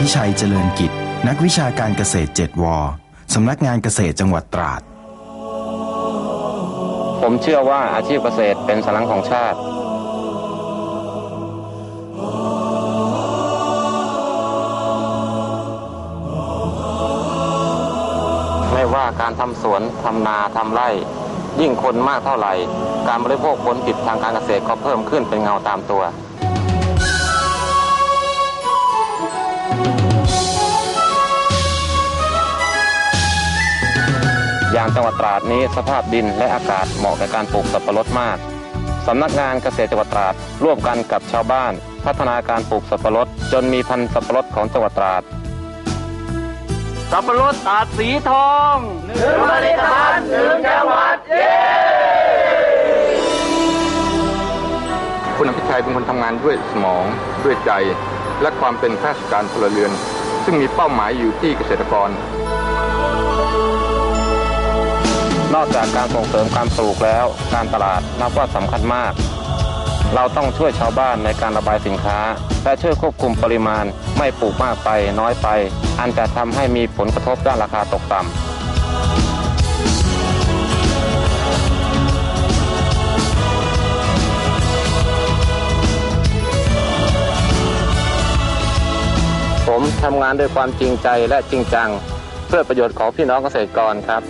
พิชัยเจริญกิจ นักวิชาการเกษตร7วอสำนักงานเกษตรจังหวัดตราด ผมเชื่อว่าอาชีพเกษตรเป็นสลังของชาติ ไม่ว่าการทำสวนทำนาทำไร่ ยิ่งคนมากเท่าไหร่ การบริโภคผลผลิตทางการเกษตรก็เพิ่มขึ้นเป็นเงาตามตัว อย่างจังหวัดตราดนี้สภาพดินและอากาศเหมาะกับการปลูกสับปะรดมากสำนักงานเกษตรจังหวัดตราดร่วมกันกับชาวบ้าน พัฒนาการปลูกสับปะรดจนมีพันธุ์สับปะรดของจังหวัดตราด สับปะรดตาดสีทองหนึ่งผลิตภัณฑ์หนึ่งจังหวัดเย้คุณอภิชัยเป็นคนทำงานด้วยสมองด้วยใจ และความเป็นข้าราชการพลเรือน ซึ่งมีเป้าหมายอยู่ที่เกษตรกรน อกจากการส่งเสริมการปลูกแล้ว การตลาดนับว่าสำคัญมาก เราต้องช่วยชาวบ้านในการระบายสินค้า และช่วยควบคุมปริมาณไม่ปลูกมากไปน้อยไป อันจะทำให้มีผลกระทบด้านราคาตกต่ำผมทำงานด้วยความจริงใจและจริงจัง เพื่อประโยชน์ของพี่น้องเกษตรกรครับ